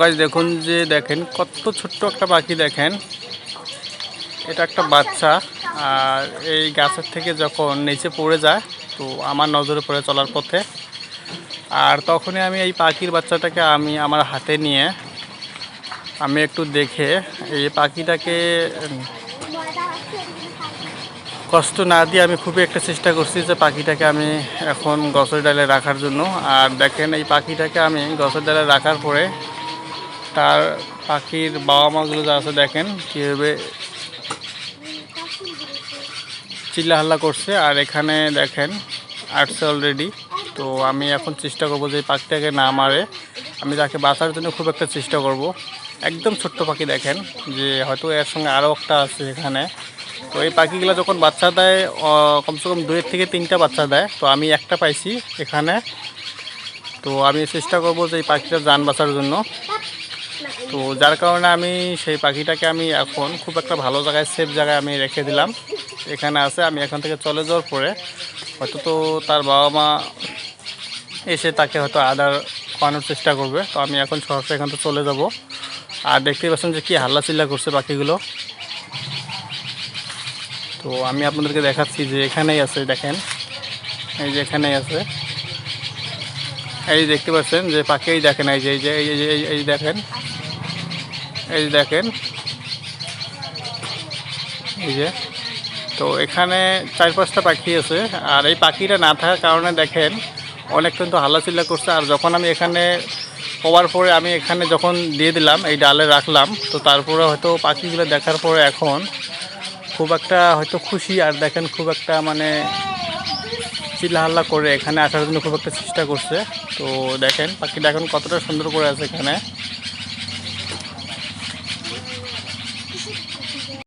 গাছ দেখুন যে দেখেন, কত ছোট্ট একটা পাখি দেখেন। এটা একটা বাচ্চা, আর এই গাছের থেকে যখন নিচে পড়ে যায়, তো আমার নজরে পড়ে চলার পথে। আর তখনই আমি এই পাখির বাচ্চাটাকে আমি আমার হাতে নিয়ে, আমি একটু দেখে এই পাখিটাকে কষ্ট না দিয়ে আমি খুবই একটা চেষ্টা করছি যে পাখিটাকে আমি এখন গছের ডালে রাখার জন্য। আর দেখেন এই পাখিটাকে আমি গছের ডালে রাখার পরে তার পাখির বাবা মাগুলো যা আছে দেখেন, কীভাবে চিল্লাহাল্লা করছে। আর এখানে দেখেন আসছে অলরেডি তো আমি এখন চেষ্টা করব যে পাখিটাকে না মারে। আমি তাকে বাঁচার জন্য খুব একটা চেষ্টা করব। একদম ছোট্ট পাখি দেখেন, যে হয়তো এর সঙ্গে আরও একটা আছে এখানে। তো এই পাখিগুলো যখন বাচ্চা দেয় কমসে কম দুয়ের থেকে তিনটা বাচ্চা দেয়। তো আমি একটা পাইছি এখানে। তো আমি চেষ্টা করব যে এই পাখিটার যান বাঁচার জন্য। তো যার কারণে আমি সেই পাখিটাকে আমি এখন খুব একটা ভালো জায়গায় সেফ জায়গায় আমি রেখে দিলাম। এখানে আছে, আমি এখান থেকে চলে যাওয়ার পরে হয়তো তো তার বাবা মা এসে তাকে হয়তো আদার খাওয়ানোর চেষ্টা করবে। তো আমি এখন সরাসরি এখান থেকে চলে যাব। আর দেখতেই পাচ্ছেন যে কি হাল্লা চিল্লা করছে পাখিগুলো। তো আমি আপনাদেরকে দেখাচ্ছি যে এখানেই আছে, দেখেন। এই যে এখানেই আছে। এই দেখতে পাচ্ছেন যে পাখি এই দেখেন এই যে এই যে এই যে, এই- এই দেখেন। এই দেখেন। এই যে। তো এখানে চার পাঁচটা পাখি আছে, আর এই পাখিটা না থাকার কারণে দেখেন অনেক কিন্তু হাল্লাচিল্লা করছে। আর যখন আমি এখানে হওয়ার পরে আমি এখানে যখন দিয়ে দিলাম, এই ডালে রাখলাম, তো তারপরে হয়তো পাখিগুলো দেখার পরে এখন খুব একটা হয়তো খুশি, আর দেখেন খুব একটা মানে চিল্লাহাল্লা করে এখানে আসার জন্য খুব একটা চেষ্টা করছে। তো দেখেন পাখিটা এখন কতটা সুন্দর করে আছে এখানে।